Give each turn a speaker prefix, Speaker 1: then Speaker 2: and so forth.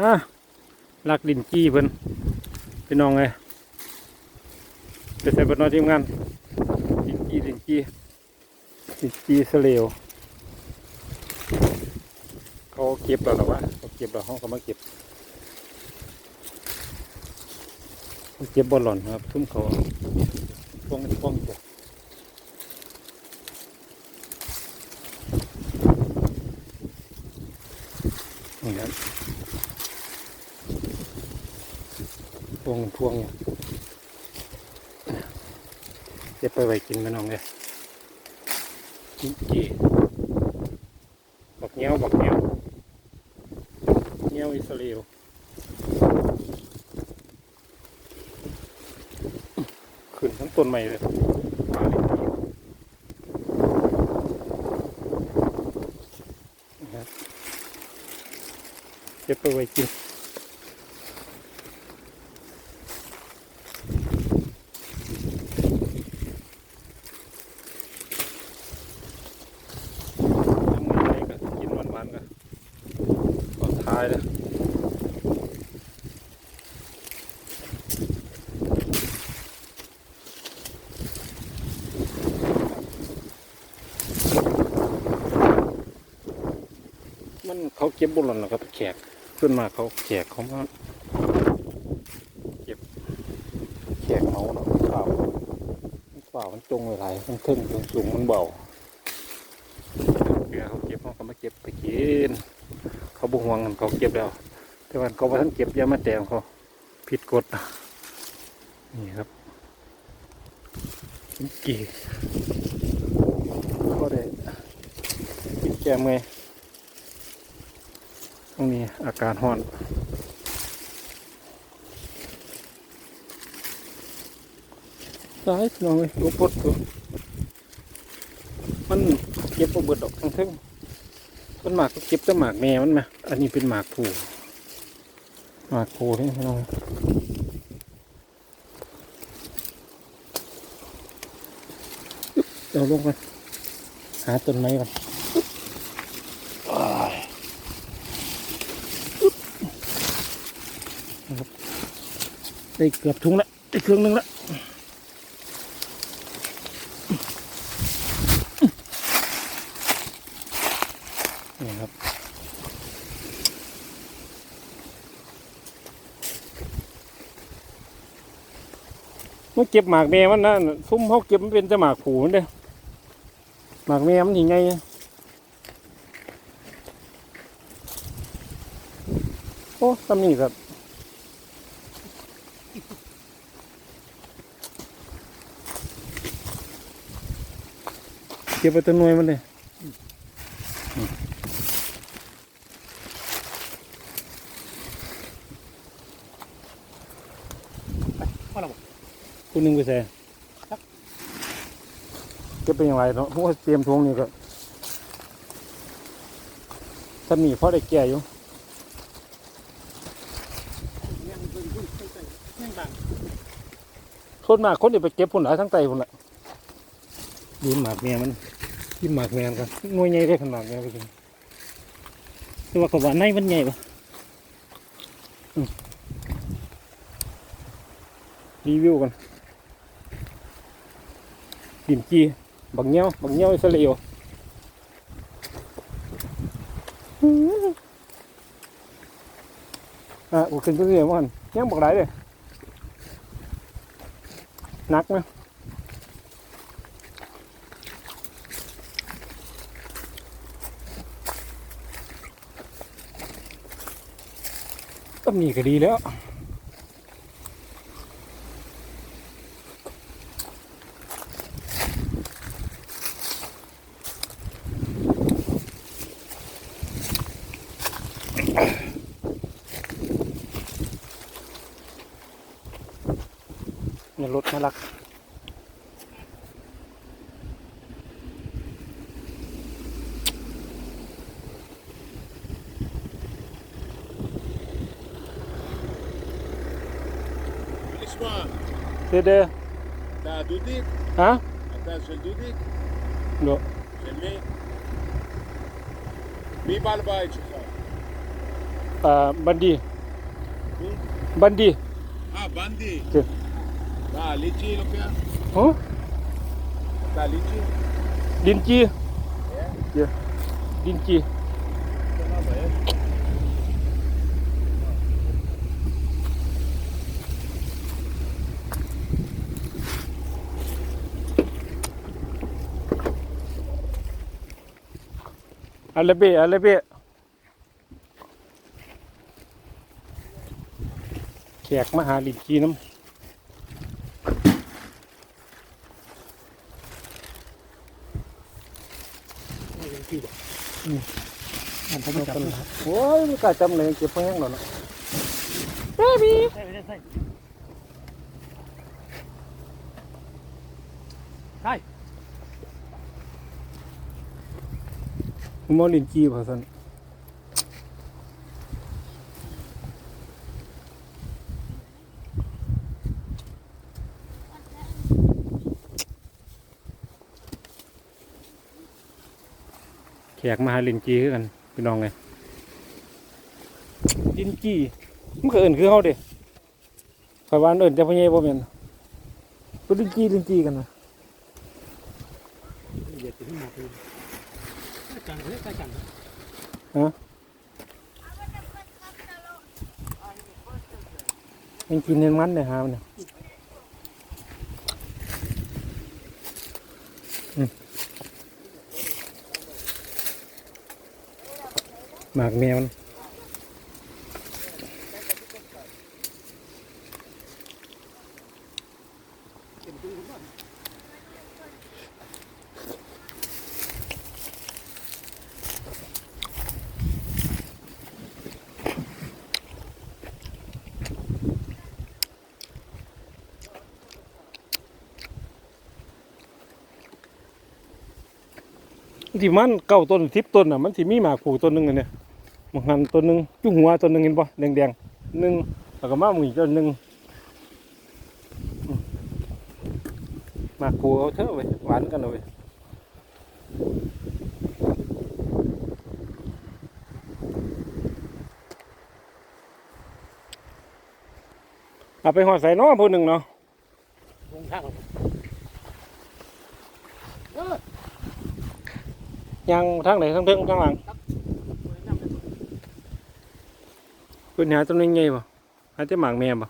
Speaker 1: อะลักดินกี้เพิ่นพี่น้องไงไปใส่บนนอทีมงานดินกี้ดินกี้ดินกี้เสลียวเขาเก็บแล้วหรอวะเขาเก็บแล้วเขาก็มาเก็บเขาเก็บบอลหล่อนครับ ทุ่มเขาป้องป้องเก็บ นี่ครับพวงพวงเนี่ยเก็บไปไว้กินไปน้องเลยดินกี้บักเงี้ยวบักเงี้ยวเงี้ยวอิสราเอลขึ้นทั้งต้นใหม่เลยปลาลิ้นจี่นะครับ เก็บไปไว้กินหวานๆกันตอนท้ายเลยมันเขาเก็บบนหล่นแล้วครับแขก ขึ้นมาเขาแขกเขามาเก็บแขกเมาเนาะเปล่าเปล่ามันจงหลายมันขึ้นมันสูงมันเบาเบียเขาเก็บเขาก็มาเก็บไปกินเขาบุห่วงกันเขาเก็บแล้ว แต่วันเขาว่าท่านเก็บยามาแตงเขาผิดกฎนี่ครับกี่ก็ได้กินแกงเม ยตรงนี้อาการห้อนตายน้องเลยลูกปดตัวมันเก็บบ่เบิดดอกทั้งทึ่งต้นหมากก็เก็บแต่หมากแม่มันมาอันนี้เป็นหมากผูหมากผูนี่น้องเราลงไปหาต้นไม้ก่อนอ้าย ได้เกือบถุงและได้เครื่องหนึงและนี่ครับมันเก็บหมากแม่มันนะซุ้มเขาเก็บมันเป็นจะหมากผูมันเด้หมากแม่มันยังไงโอ้ตำนี้ครับ ก็บไปตัวหน่วยมันเลย
Speaker 2: พ่อเราบอก
Speaker 1: ตัวหนึ่งไปใส่เก็บไปอย่างไรเนาะเพราะว่าเตรียมทวงนี่ก็ถ้ามีพอได้แก่อยู่
Speaker 2: ยังเป็นยุ่งใส่ยังบาง
Speaker 1: คนมากคนเดี๋ยวไปเก็บผลหลายทั้งไตผลละดูหมากแม่มัน กินหมากแม่กันหน่วยใหญ่ได้ขนาดแม่ไปกินแต่ว่าเขาว่าในมันใหญ่ปะรีวิวกันดินจีบักเงี้ยวบักเงี้ยวอิสราเอลอะโอ้ขึ้นไปเรื่อยๆมันยังบอกไรเลยนักไหม ก็มีก็ดีแล้วเนี่ยรถน่ารัก
Speaker 3: Timișoara. Se
Speaker 1: de...
Speaker 3: Da, Dudic. Ha?
Speaker 1: Acasă
Speaker 3: Dudic? Nu. Femeie? Mi balba aici
Speaker 1: sau? A, bandi. Cum? Bandi.
Speaker 3: A, bandi.
Speaker 1: Ce?
Speaker 3: Da, lici
Speaker 1: lucrează. Hă?
Speaker 3: Da, lici.
Speaker 1: Din ce? Yeah. Yeah. Din ce?
Speaker 3: Da.
Speaker 1: อาเลเบะอาเลเบะแขกมาหาดินจีน้ำ
Speaker 2: ไม่เป็นที่บอก
Speaker 1: อืม
Speaker 2: มันผมไม่จับเลย
Speaker 1: โอ้ยไม่กล้าจำเลยเก็บไว้แห้งหรอกนะ
Speaker 2: ใช่ไม่ได้ใช่ใช่
Speaker 1: ผมเอาลิ้นจีพอสันแขกมาหาลิ้นจีคือกันพี่น้องไงลิ้นจีมันก็เอินคือเขาเด้ข่อยว่าอันเอินแต่พ่อใหญ่บ่แม่นก็ลิ้นจีลิ้นจีกันนะ
Speaker 2: เดี๋ยวถึงมาคือจังเลย จัง
Speaker 1: ยังกินเห็นมันเลยฮะมันเนี่ยหมากแมวมัน ที่มันเก้าต้นทิพต้นอะมันที่มีหมากผูต้นหนึงเนี่ยมากหันต้นหนึงจุ่หัวต้นหนึงเห็นปะแดงๆหนึ่งแล้วก็มาหมุนต้นหนึงหมากผูเอาเถอะเว้ยหวานกันเอาเว้ยเอาไปหอดใส่น้อผู้หนึ่งเนาะ
Speaker 2: วงท่าของ
Speaker 1: ยังทางไหนทางเทิงทางหลังเพิ่นหาต้นนี้ไงบ่หาแต่หมากแม่บ่